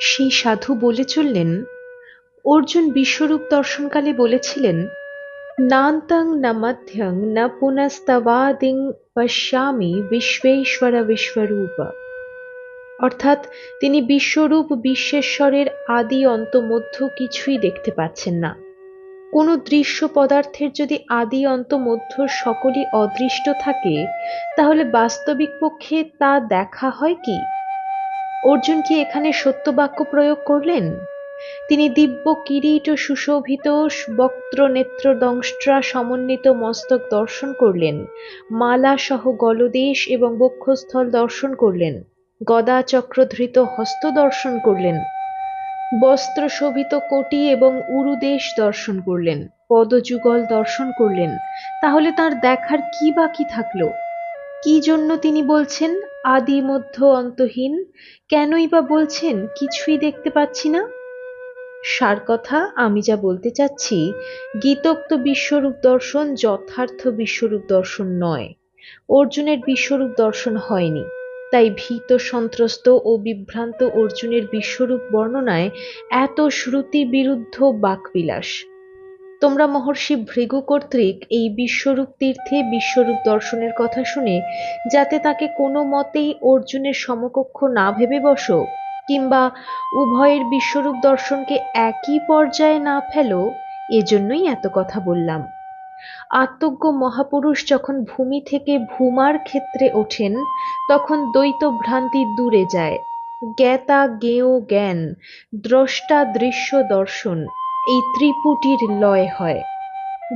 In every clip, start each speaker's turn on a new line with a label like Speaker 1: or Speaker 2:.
Speaker 1: সেই সাধু বলে চললেন, অর্জুন বিশ্বরূপ দর্শনকালে বলেছিলেন, নান্তং না মধ্যং না পুনস্তবাদিং পশ্যামি বিশ্বেশ্বর বিশ্বরূপ। অর্থাৎ তিনি বিশ্বরূপ বিশ্বেশ্বরের আদি অন্ত মধ্য কিছুই দেখতে পাচ্ছেন না। কোনো দৃশ্য পদার্থের যদি আদি অন্ত মধ্য সকলই অদৃষ্ট থাকে, তাহলে বাস্তবিক পক্ষে তা দেখা হয় কি? অর্জুন কি এখানে সত্য বাক্য প্রয়োগ করলেন? তিনি দিব্য কিরীট সুশোভিত বক্ত্র নেত্র দংষ্ট্রা সমন্বিত মস্তক দর্শন করলেন। মালা সহ গলদেশ এবং বক্ষস্থল দর্শন করলেন। গদা চক্রধৃত হস্ত দর্শন করলেন। বস্ত্র শোভিত কোটি এবং উরুদেশ দর্শন করলেন। পদযুগল দর্শন করলেন। তাহলে তার দেখার কি বাকি থাকল? কি জন্য তিনি বলছেন? আদি মধ্য অন্তহীন, কেনই বা বলছেন কিছুই দেখতে পাচ্ছি না? সার কথা, আমি যা বলতে চাচ্ছি, গীতোক্ত বিশ্বরূপ দর্শন যথার্থ বিশ্বরূপ দর্শন নয়। অর্জুনের বিশ্বরূপ দর্শন হয়নি। তাই ভীত, সন্ত্রস্ত ও বিভ্রান্ত অর্জুনের বিশ্বরূপ বর্ণনায় এত শ্রুতি বিরুদ্ধ বাকবিলাস। তোমরা মহর্ষি ভৃগু কর্তৃক এই বিশ্বরূপ তীর্থে বিশ্বরূপ দর্শনের কথা শুনে, যাতে তাকে কোনো মতেই অর্জুনের সমকক্ষ না ভেবে বসো, কিংবা উভয়ের বিশ্বরূপ দর্শনকে একই পর্যায়ে না ফেলো, এজন্যই এত কথা বললাম। আত্মজ্ঞ মহাপুরুষ যখন ভূমি থেকে ভূমার ক্ষেত্রে ওঠেন, তখন দ্বৈত ভ্রান্তি দূরে যায়। জ্ঞাতা জ্ঞেয় জ্ঞান, দ্রষ্টা দৃশ্য দর্শন এই ত্রিপুটির লয় হয়।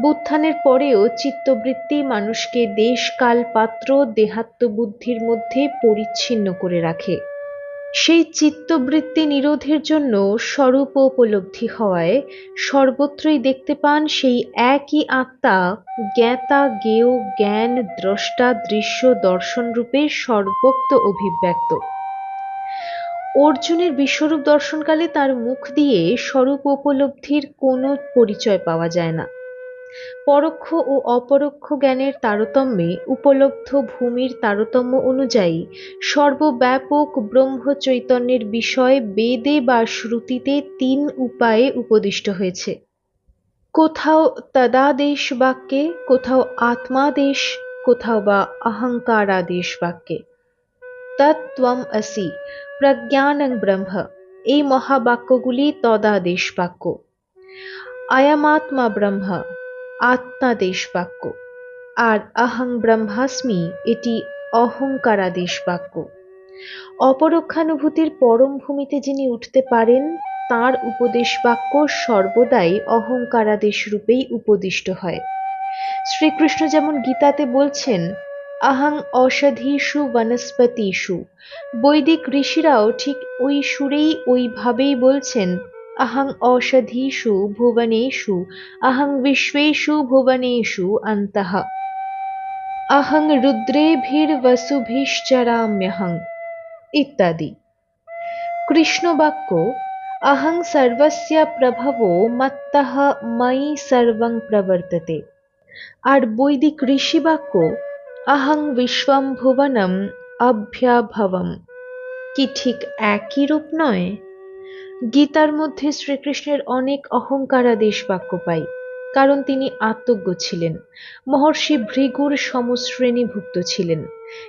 Speaker 1: বুত্থানের পরেও চিত্তবৃত্তি মানুষকে দেশ কাল পাত্র দেহাত্মবুদ্ধির মধ্যে পরিচ্ছিন্ন করে রাখে। সেই চিত্তবৃত্তি নিরোধের জন্য স্বরূপ উপলব্ধি হওয়ায় সর্বত্রই দেখতে পান সেই একই আত্মা জ্ঞাতা জ্ঞেয় জ্ঞান দ্রষ্টা দৃশ্য দর্শন রূপে সর্বক্ত অভিব্যক্ত। অর্জুনের বিশ্বরূপ দর্শনকালে তার মুখ দিয়ে স্বরূপ উপলব্ধির কোনো পরিচয় পাওয়া যায় না। পরোক্ষ ও অপরোক্ষ জ্ঞানের তারতম্যে উপলব্ধ ভূমির তারতম্য অনুযায়ী সর্বব্যাপক ব্রহ্ম চৈতন্যের বিষয় বেদে বা শ্রুতিতে তিন উপায়ে উপদিষ্ট হয়েছে। কোথাও তদাদেশ বাক্যে, কোথাও আত্মাদেশ, কোথাও বা অহংকারাদেশ বাক্যে। তত্ত্বম আসি প্রজ্ঞানং ব্রহ্ম এই মহাবাক্যগুলি তদাদেশ বাক্য আয়ামাত্মা ব্রহ্ম আত্মাদেশ বাক্য আর আহং ব্রহ্মাস্মি এটি অহংকারাদেশ বাক্য অপরক্ষানুভূতির পরম ভূমিতে যিনি উঠতে পারেন, তার উপদেশ বাক্য সর্বদাই অহংকারাদেশ রূপেই উপদিষ্ট হয়। শ্রীকৃষ্ণ যেমন গীতাতে বলছেন আহাং ঔষধীষু বনস্পতিষু বৈদিক ঋষিরাও ঠিক ওই সুরেই ওইভাবেই বলছেন আহং ঔষধীষু ভুবনেষু আহং বিশ্বেষু ভুবনেষু অন্ত আহং রুদ্রেভির্বসুভিশ্চরাম্যহং ইত্যাদি কৃষ্ণবাক্য আহং সর্বস্য প্রভব মত্তহ ময়ি সর্বং প্রবর্ততে আর বৈদিক ঋষিবাক্য অহং বিশ্বম ভুবনম অভ্যাভবম কি ঠিক একই রূপ নয় গীতার মধ্যে শ্রীকৃষ্ণের অনেক অহংকারাদেশ বাক্য পাই কারণ তিনি আত্মজ্ঞ ছিলেন মহর্ষি ভৃগুর সমশ্রেণীভুক্ত ছিলেন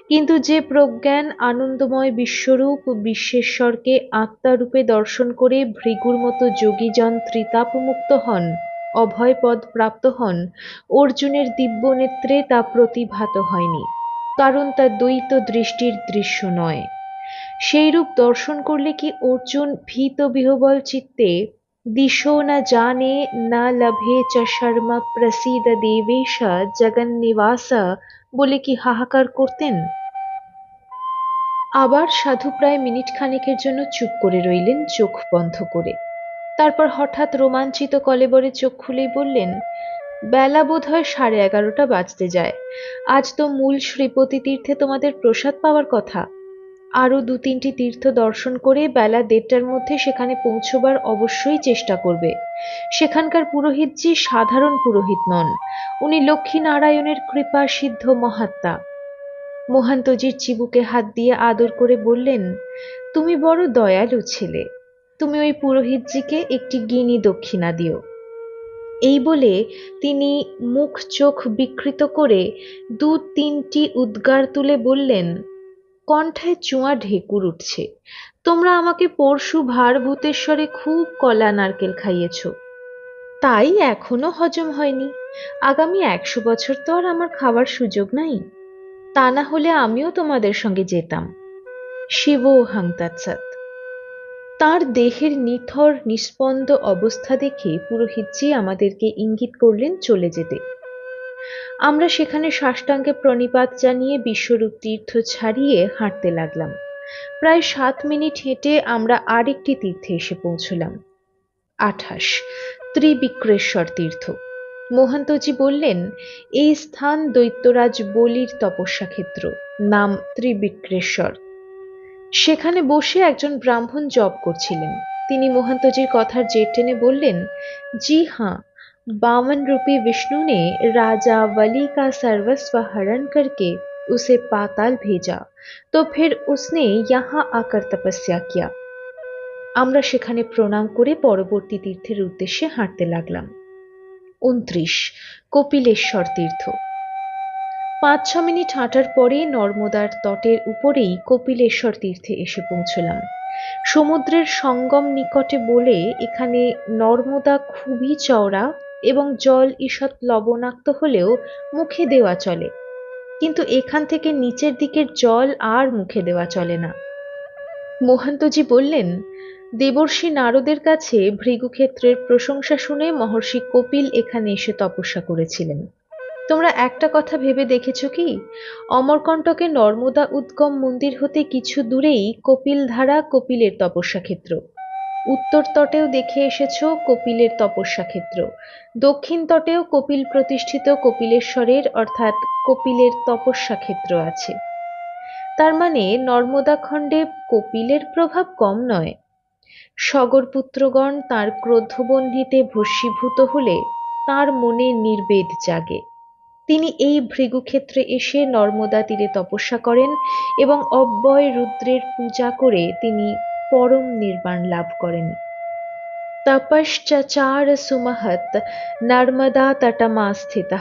Speaker 1: কিন্তু যে প্রজ্ঞান আনন্দময় বিশ্বরূপ বিশ্বেশ্বরকে আত্মারূপে দর্শন করে ভৃগুর মতো যোগীজন ত্রিতাপমুক্ত হন অভয় পদ প্রাপ্ত হন। অর্জুনের দিব্য নেত্রে তা প্রতিভাত হয়নি। কারণ তা দ্বৈত দৃষ্টির দৃশ্য নয়। সেইরূপ দর্শন করলে কি অর্জুন ভীত বিহবল চিত্তে, দিশো না জানে, না লভে চ শর্মা প্রসিদ দেবেশ জগন্নিবাস বলে কি হাহাকার করতেন? আবার সাধু প্রায় মিনিট খানেকের জন্য চুপ করে রইলেন, চোখ বন্ধ করে। তারপর হঠাৎ রোমাঞ্চিত কলেবরে চোখ খুলেই বললেন, বেলা বোধ হয় সাড়ে এগারোটা বাজতে যায়। আজ তো মূল শ্রীপতি তীর্থে তোমাদের প্রসাদ পাওয়ার কথা। আরও দু তিনটি তীর্থ দর্শন করে বেলা দেড়টার মধ্যে সেখানে পৌঁছবার অবশ্যই চেষ্টা করবে। সেখানকার পুরোহিতজি সাধারণ পুরোহিত নন, উনি লক্ষ্মী নারায়ণের কৃপা সিদ্ধ মহাত্মা। মহান্তজির চিবুকে হাত দিয়ে আদর করে বললেন, তুমি বড় দয়ালু ছেলে। তুমি ওই পুরোহিতজিকে একটি গিনি দক্ষিণা দিও। এই বলে তিনি মুখ চোখ বিকৃত করে দু তিনটি উদ্গার তুলে বললেন কণ্ঠায় চুঁয়া ঢেকুর উঠছে। তোমরা আমাকে পরশু ভার ভূতেশ্বরে খুব কলা নারকেল খাইয়েছ। তাই এখনও হজম হয়নি। আগামী একশো বছর তো আর আমার খাওয়ার সুযোগ নাই। তা না হলে আমিও তোমাদের সঙ্গে যেতাম। শিব হাংতাৎসাত তার দেহের নিথর নিস্পন্দ অবস্থা দেখে পুরোহিতজি আমাদেরকে ইঙ্গিত করলেন চলে যেতে। আমরা সেখানে সাষ্টাঙ্গে প্রণিপাত জানিয়ে বিশ্বরূপ তীর্থ ছাড়িয়ে হাঁটতে লাগলাম। প্রায় সাত মিনিট হেঁটে আমরা আরেকটি তীর্থে এসে পৌঁছলাম। আঠাশ, ত্রিবিক্রেশ্বর তীর্থ। মহান্তজি বললেন, এই স্থান দৈত্যরাজ বলির তপস্যা ক্ষেত্র নাম ত্রিবিক্রেশ্বর। সেখানে বসে একজন ব্রাহ্মণ জপ করছিলেন তিনি মহান্তজির কথার জের টেনে বললেন জি হাঁ बामन रूपी विष्णु ने राजा वली का सर्वस्व हरण करके उसे पाताल भेजा तो फिर उसने यहाँ आकर तपस्या किया আমরা সেখানে প্রণাম করে পরবর্তী তীর্থের উদ্দেশ্যে হাঁটতে লাগলাম উনত্রিশ কপিলেশ্বর তীর্থ পাঁচ ছ মিনিট হাঁটার পরে নর্মদার তটের উপরেই কপিলেশ্বর তীর্থে এসে পৌঁছলাম। সমুদ্রের সঙ্গম নিকটে বলে এখানে নর্মদা খুবই চওড়া এবং জল ঈষৎ লবণাক্ত হলেও মুখে দেওয়া চলে। কিন্তু এখান থেকে নিচের দিকের জল আর মুখে দেওয়া চলে না। মহান্তজি বললেন, দেবর্ষি নারদের কাছে ভৃগুক্ষেত্রের প্রশংসা শুনে মহর্ষি কপিল এখানে এসে তপস্যা করেছিলেন। তোমরা একটা কথা ভেবে দেখেছ কি? অমরকণ্টকে নর্মদা উদ্গম মন্দির হতে কিছু দূরেই কপিলধারা কপিলের তপস্যা ক্ষেত্র উত্তর তটেও দেখে এসেছ কপিলের তপস্যা ক্ষেত্র দক্ষিণ তটেও কপিল প্রতিষ্ঠিত কপিলেশ্বরের, অর্থাৎ কপিলের তপস্যা ক্ষেত্র আছে। তার মানে নর্মদা খণ্ডে কপিলের প্রভাব কম নয়। সগরপুত্রগণ তার ক্রোধবন্ধিতে ভস্মীভূত হলে তার মনে নির্বেদ জাগে। তিনি এই ভৃগুক্ষেত্রে এসে নর্মদা তীরে তপস্যা করেন এবং অব্যয় রুদ্রের পূজা করে তিনি পরম নির্বাণ লাভ করেন। তপশ্চার সুমহৎ নর্মদা তটমাস্থিত।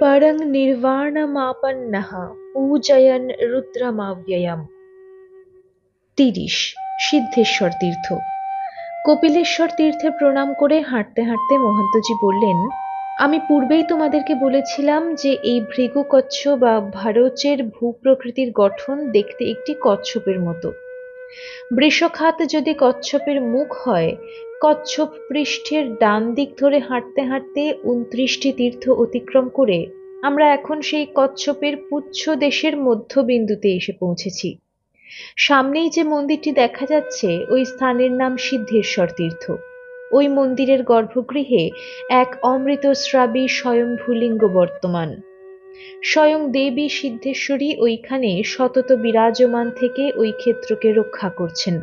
Speaker 1: পরং নির্বাণমাপন্ন পূজয়ন রুদ্রমাব্যয়ম। তিরিশ। সিদ্ধেশ্বর তীর্থ। কপিলেশ্বর তীর্থে প্রণাম করে হাঁটতে হাঁটতে মহন্তজি বললেন আমি পূর্বেই তোমাদেরকে বলেছিলাম যে এই ভৃগু কচ্ছ বা ভারচের ভূপ্রকৃতির গঠন দেখতে একটি কচ্ছপের মতো। বৃষখাত যদি কচ্ছপের মুখ হয়, কচ্ছপ পৃষ্ঠের ডান দিক ধরে হাঁটতে হাঁটতে উনত্রিশটি তীর্থ অতিক্রম করে আমরা এখন সেই কচ্ছপের পুচ্ছ দেশের মধ্যবিন্দুতে এসে পৌঁছেছি। সামনেই যে মন্দিরটি দেখা যাচ্ছে, ওই স্থানের নাম সিদ্ধেশ্বর তীর্থ। ওই মন্দিরের গর্ভগৃহে এক অমৃতস্রাবী স্বয়ংভূলিঙ্গ বর্তমান। স্বয়ং দেবী সিদ্ধেশ্বরী ওইখানে সতত বিরাজমান থেকে ওই ক্ষেত্রকে রক্ষা করছেন।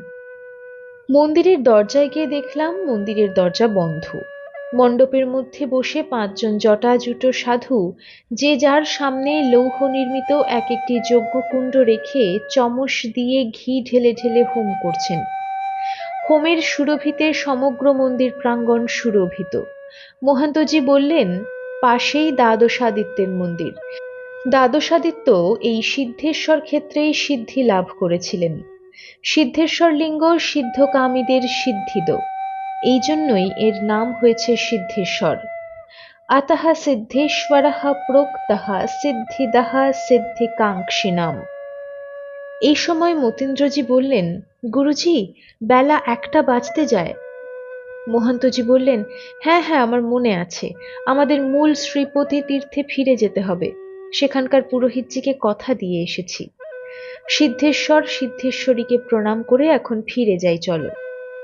Speaker 1: মন্দিরের দরজায় গিয়ে দেখলাম মন্দিরের দরজা বন্ধ। মণ্ডপের মধ্যে বসে পাঁচজন জটাজুটো সাধু, যে যার সামনে লৌহ নির্মিত এক একটি যজ্ঞকুণ্ড রেখে চমস দিয়ে ঘি ঢেলে ঢেলে হোম করছেন। হোমের সুরভিতে সমগ্র মন্দির প্রাঙ্গণ সুরভিত। মহান্তজি বললেন, পাশেই দ্বাদশাদিত্যের মন্দির। দ্বাদশাদিত্য এই সিদ্ধেশ্বর ক্ষেত্রেই সিদ্ধি লাভ করেছিলেন। সিদ্ধেশ্বর লিঙ্গ সিদ্ধকামীদের সিদ্ধিদ এই জন্যই এর নাম হয়েছে সিদ্ধেশ্বর। আতঃ সিদ্ধেশ্বর প্রোক্তঃ সিদ্ধিকাঙ্ক্ষী নাম এই সময় মতীন্দ্রজি বললেন গুরুজি, বেলা একটা বাজতে যায়। মহান্তজি বললেন হ্যাঁ হ্যাঁ আমার মনে আছে। আমাদের মূল শ্রীপতি তীর্থে ফিরে যেতে হবে। সেখানকার পুরোহিতজিকে কথা দিয়ে এসেছি। সিদ্ধেশ্বর সিদ্ধেশ্বরীকে প্রণাম করে এখন ফিরে যাই, চলো।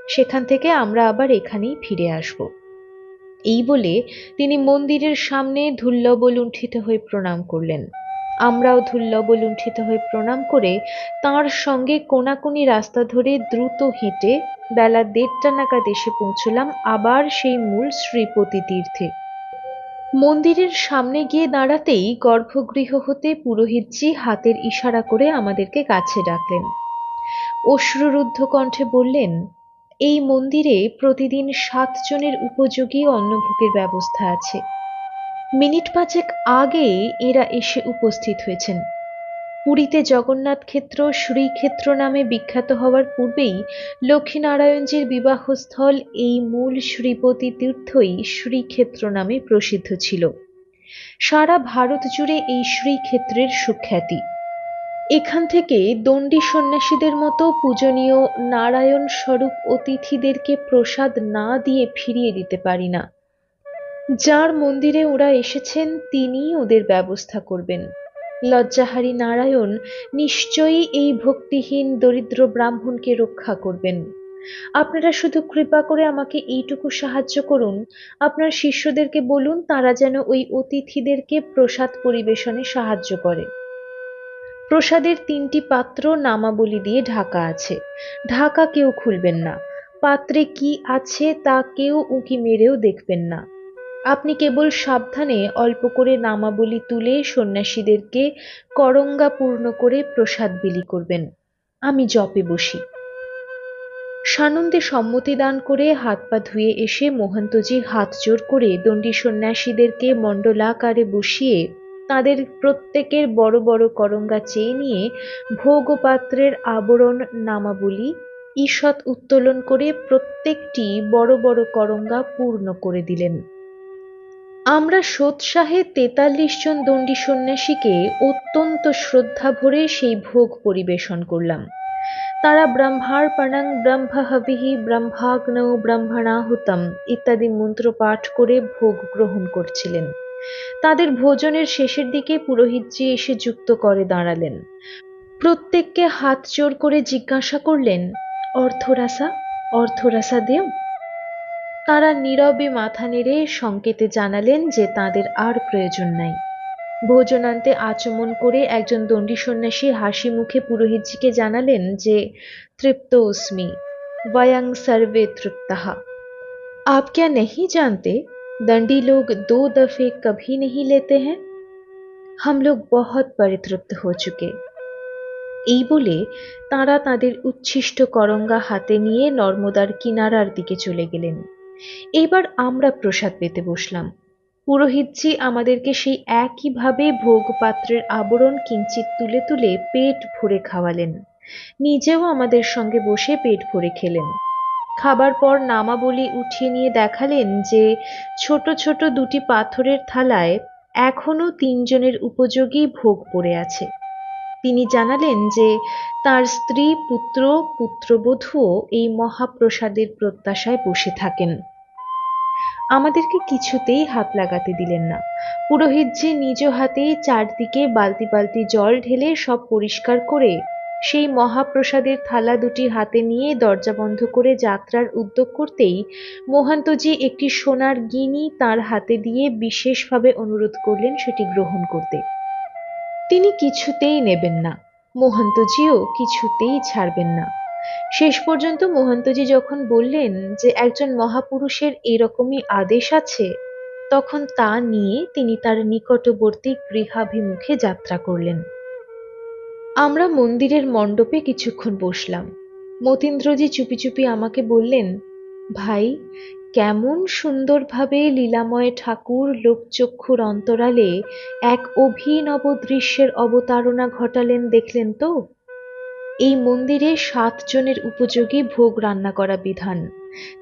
Speaker 1: সেখান থেকে আমরা আবার এখানেই ফিরে আসব। এই বলে তিনি মন্দিরের সামনে ধুল্লব লুণ্ঠিত হয়ে প্রণাম করলেন। আমরাও ধুল্লব লুণ্ঠিত হয়ে প্রণাম করে তাঁর সঙ্গে কোনাকুনি রাস্তা ধরে দ্রুত হেঁটে বেলা দেড়টা নাগাদ এসে পৌঁছলাম আবার সেই মূল শ্রীপতি তীর্থে। মন্দিরের সামনে গিয়ে দাঁড়াতেই গর্ভগৃহ হতে পুরোহিতজি হাতের ইশারা করে আমাদেরকে কাছে ডাকলেন। অশ্রুরুদ্ধ কণ্ঠে বললেন, এই মন্দিরে প্রতিদিন সাতজনের উপযোগী অন্নভোগের ব্যবস্থা আছে। মিনিট পাঁচেক আগে এরা এসে উপস্থিত হয়েছেন। পুরীতে জগন্নাথ ক্ষেত্র, শ্রীক্ষেত্র নামে বিখ্যাত হওয়ার পূর্বেই লক্ষ্মীনারায়ণজির বিবাহস্থল এই মূল শ্রীপতি তীর্থই শ্রীক্ষেত্র নামে প্রসিদ্ধ ছিল। সারা ভারত জুড়ে এই শ্রীক্ষেত্রের সুখ্যাতি। এখান থেকে দণ্ডী সন্ন্যাসীদের মতো পূজনীয় নারায়ণ স্বরূপ অতিথিদেরকে প্রসাদ না দিয়ে ফিরিয়ে দিতে পারি না। যার মন্দিরে ওরা এসেছেন তিনি ওদের ব্যবস্থা করবেন। লজ্জাহারী নারায়ণ নিশ্চয়ই এই ভক্তিহীন দরিদ্র ব্রাহ্মণকে রক্ষা করবেন। আপনারা শুধু কৃপা করে আমাকে এইটুকু সাহায্য করুন। আপনার শিষ্যদেরকে বলুন, তারা যেন ওই অতিথিদেরকে প্রসাদ পরিবেশনে সাহায্য করে। প্রসাদের তিনটি পাত্র নামাবলী দিয়ে ঢাকা আছে। ঢাকা কেউ খুলবেন না। পাত্রে কি আছে তা কেউ উঁকি মেরেও দেখবেন না। আপনি কেবল সাবধানে অল্প করে নামাবলী তুলে সন্ন্যাসীদেরকে করঙ্গা পূর্ণ করে প্রসাদ বিলি করবেন। আমি জপে বসি। সানন্দে সম্মতি দান করে হাত পা ধুয়ে এসে মোহন্তজি হাত জোর করে দণ্ডী সন্ন্যাসীদেরকে মণ্ডলাকারে বসিয়ে তাদের প্রত্যেকের বড় বড় করঙ্গা চেয়ে নিয়ে ভোগপাত্রের আবরণ নামাবলী, ঈষৎ উত্তোলন করে প্রত্যেকটি বড় বড় করঙ্গা পূর্ণ করে দিলেন। আমরা সোৎসাহে তেতাল্লিশ জন দণ্ডী সন্ন্যাসীকে অত্যন্ত শ্রদ্ধা ভরে সেই ভোগ পরিবেশন করলাম। তারা ব্রহ্মার্পণং ব্রহ্মহবিহি ব্রহ্মাগ্নৌ ব্রহ্মণাহুতম ইত্যাদি মন্ত্র পাঠ করে ভোগ গ্রহণ করছিলেন। তাদের ভোজনের শেষের দিকে পুরোহিতজি এসে যুক্ত করে দাঁড়ালেন। প্রত্যেককে হাত জোর করে জিজ্ঞাসা করলেন অর্থরাসা অর্থরাসা দেও? তারা নীরবে মাথা নেড়ে সংকেতে জানালেন যে তাদের আর প্রয়োজন নাই ভোজনান্তে আচমন করে একজন দণ্ডী সন্ন্যাসী হাসি মুখে পুরোহিতজিকে জানালেন যে তৃপ্ত উস্মি वयं सर्वे तृप्तः आप क्या नहीं जानते दंडी लोग दो दफे कभी नहीं लेते हैं हम लोग बहुत परितृप्त हो चुके এই বলে তারা তাদের উচ্ছিষ্ট করঙ্গা হাতে নিয়ে নর্মদার কিনারার দিকে চলে গেলেন এবার আমরা প্রসাদ পেতে বসলাম। পুরোহিতজি আমাদেরকে সেই একইভাবে ভোগপাত্রের আবরণ কিঞ্চিত তুলে তুলে পেট ভরে খাওয়ালেন। নিজেও আমাদের সঙ্গে বসে পেট ভরে খেলেন। খাবার পর নামাবলী উঠিয়ে নিয়ে দেখালেন যে ছোট ছোট দুটি পাথরের থালায় এখনও তিনজনের উপযোগী ভোগ পড়ে আছে। তিনি জানালেন যে তার স্ত্রী, পুত্র, পুত্রবধূও এই মহাপ্রসাদের প্রত্যাশায় বসে থাকেন। আমাদেরকে কিছুতেই হাত লাগাতে দিলেন না। পুরোহিতজি নিজ হাতেই চারদিকে বালতি বালতি জল ঢেলে সব পরিষ্কার করে সেই মহাপ্রসাদের থালা দুটি হাতে নিয়ে দরজা বন্ধ করে যাত্রার উদ্যোগ করতেই মহান্তজি একটি সোনার গিনি তার হাতে দিয়ে বিশেষভাবে অনুরোধ করলেন সেটি গ্রহণ করতে। তিনি কিছুতেই নেবেন না। মোহান্তজিও কিছুতেই ছাড়বেন না। শেষ পর্যন্ত মোহান্তজি যখন বললেন যে একজন মহাপুরুষের এরকমই আদেশ আছে, তখন তা নিয়ে তিনি তার নিকটবর্তী গৃহাভিমুখে যাত্রা করলেন। আমরা মন্দিরের মণ্ডপে কিছুক্ষণ বসলাম। মতীন্দ্রজি চুপি চুপি আমাকে বললেন, ভাই কেমন সুন্দরভাবে লীলাময় ঠাকুর লোকচক্ষুর অন্তরালে এক অভিনব দৃশ্যের অবতারণা ঘটালেন দেখলেন তো? এই মন্দিরে সাতজনের উপযোগী ভোগ রান্না করা বিধান।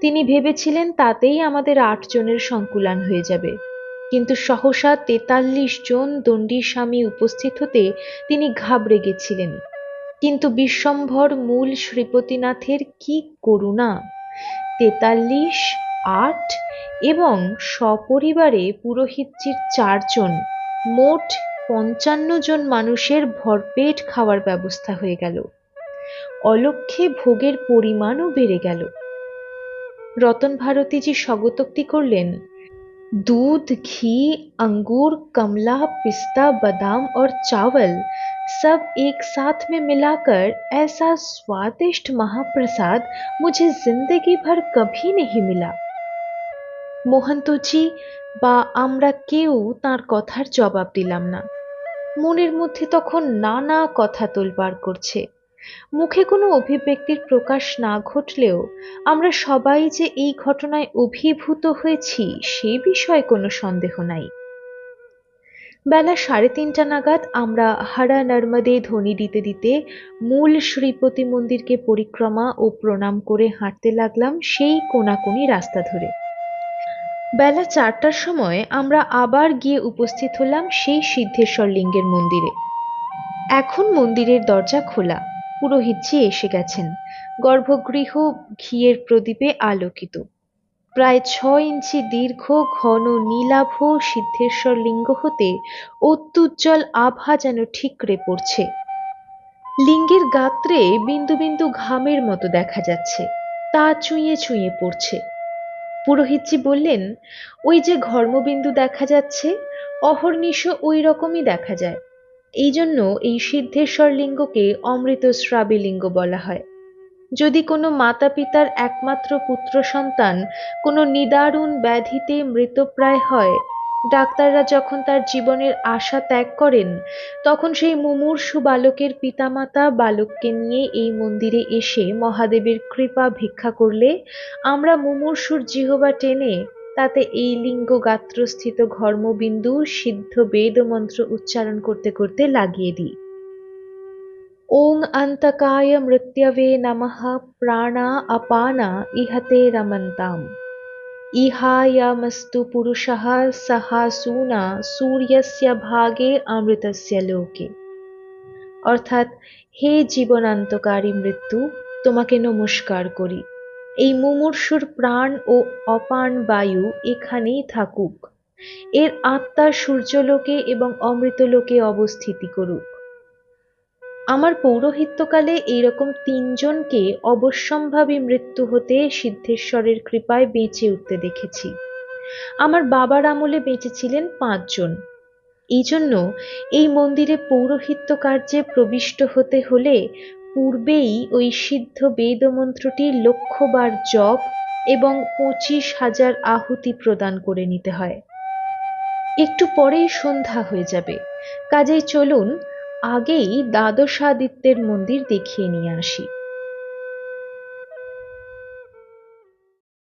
Speaker 1: তিনি ভেবেছিলেন তাতেই আমাদের আট জনের সংকুলান হয়ে যাবে। কিন্তু সহসা তেতাল্লিশ জন দণ্ডী স্বামী উপস্থিত হতে তিনি ঘাবড়ে গেছিলেন। কিন্তু বিশ্বম্ভর মূল শ্রীপতিনাথের কি করুণা! তেতাল্লিশ আট এবং সপরিবারে পুরোহিতজির চারজন মোট পঞ্চান্ন জন মানুষের ভরপেট খাওয়ার ব্যবস্থা হয়ে গেল অলক্ষে ভোগের পরিমাণও বেড়ে গেল রতন ভারতীজি স্বগতোক্তি করলেন दूध घी अंगूर कमला पिस्ता बादाम और चावल सब एक साथ में मिलाकर ऐसा स्वादिष्ट महाप्रसाद मुझे जिंदगी भर कभी नहीं मिला মোহান্তজি বা আমরা কেউ তার কথার জবাব দিলাম না। মনের মধ্যে তখন নানা কথা তোলপাড় করছে। মুখে কোনো অভিব্যক্তির প্রকাশ না ঘটলেও আমরা সবাই যে এই ঘটনায় অভিভূত হয়েছি সে বিষয়ে কোনো সন্দেহ নাই। বেলা সাড়ে তিনটা নাগাদ আমরা হারা নর্মদে ধ্বনি দিতে দিতে মূল শ্রীপতি মন্দিরকে পরিক্রমা ও প্রণাম করে হাঁটতে লাগলাম সেই কোনাকুনি রাস্তা ধরে। বেলা চারটার সময় আমরা আবার গিয়ে উপস্থিত হলাম সেই সিদ্ধেশ্বর লিঙ্গের মন্দিরে। এখন মন্দিরের দরজা খোলা। পুরোহিতজি এসে গেছেন। গর্ভগৃহ ঘিয়ের প্রদীপে আলোকিত। প্রায় ছ ইঞ্চি দীর্ঘ, ঘন, নীলাভ সিদ্ধেশ্বর লিঙ্গ হতে অত্যুজ্জ্বল আভা যেন ঠিকরে পড়ছে। লিঙ্গের গাত্রে বিন্দু বিন্দু ঘামের মতো দেখা যাচ্ছে। তা চুঁয়ে চুঁয়ে পড়ছে। পুরোহিতজি বললেন, ওই যে ঘর্মবিন্দু দেখা যাচ্ছে, অহর্নিশ ওই রকমই দেখা যায়। এই জন্য এই সিদ্ধেশ্বর লিঙ্গকে অমৃত শ্রাবী লিঙ্গ বলা হয়। যদি কোনো মাতা পিতার একমাত্র পুত্র সন্তান কোনো নিদারুণ ব্যাধিতে মৃতপ্রায় হয় ডাক্তাররা যখন তার জীবনের আশা ত্যাগ করেন, তখন সেই মুমূর্ষু বালকের পিতামাতা বালককে নিয়ে এই মন্দিরে এসে মহাদেবের কৃপা ভিক্ষা করলে, আমরা মুমূর্ষুর জিহবা টেনে, তাতে এই লিঙ্গ গাত্রস্থিত ঘর্মবিন্দু, সিদ্ধ বেদমন্ত্র উচ্চারণ করতে করতে লাগিয়ে দিই। ওং অন্তকায় মৃত্যবে নমঃ প্রাণা অপানা ইহতে রমন্তাম। ইহায়ামস্তু পুরুষः সহাসুনা সূর্যস্য ভাগে অমৃতস্য লোকে অর্থাৎ হে জীবনান্তকারী মৃত্যু, তোমাকে নমস্কার করি। এই মুমূর্ষুর প্রাণ ও অপান বায়ু এখানেই থাকুক। এর আত্মা সূর্যলোকে এবং অমৃতলোকে অবস্থিতি করুক। আমার পৌরোহিত্যকালে এইরকম তিনজনকে অবশ্যম্ভাবী মৃত্যু হতে সিদ্ধেশ্বরের কৃপায় বেঁচে উঠতে দেখেছি। আমার বাবার আমলে বেঁচেছিলেন পাঁচজন। এই জন্য এই মন্দিরে পৌরোহিত্য কার্যে প্রবিষ্ট হতে হলে পূর্বেই ওই সিদ্ধ বেদমন্ত্রটি লক্ষবার জপ এবং পঁচিশ হাজার আহুতি প্রদান করে নিতে হয়। একটু পরেই সন্ধ্যা হয়ে যাবে। কাজেই চলুন আগেই দ্বাদশাদিত্যের মন্দির দেখিয়ে নিয়ে আসি।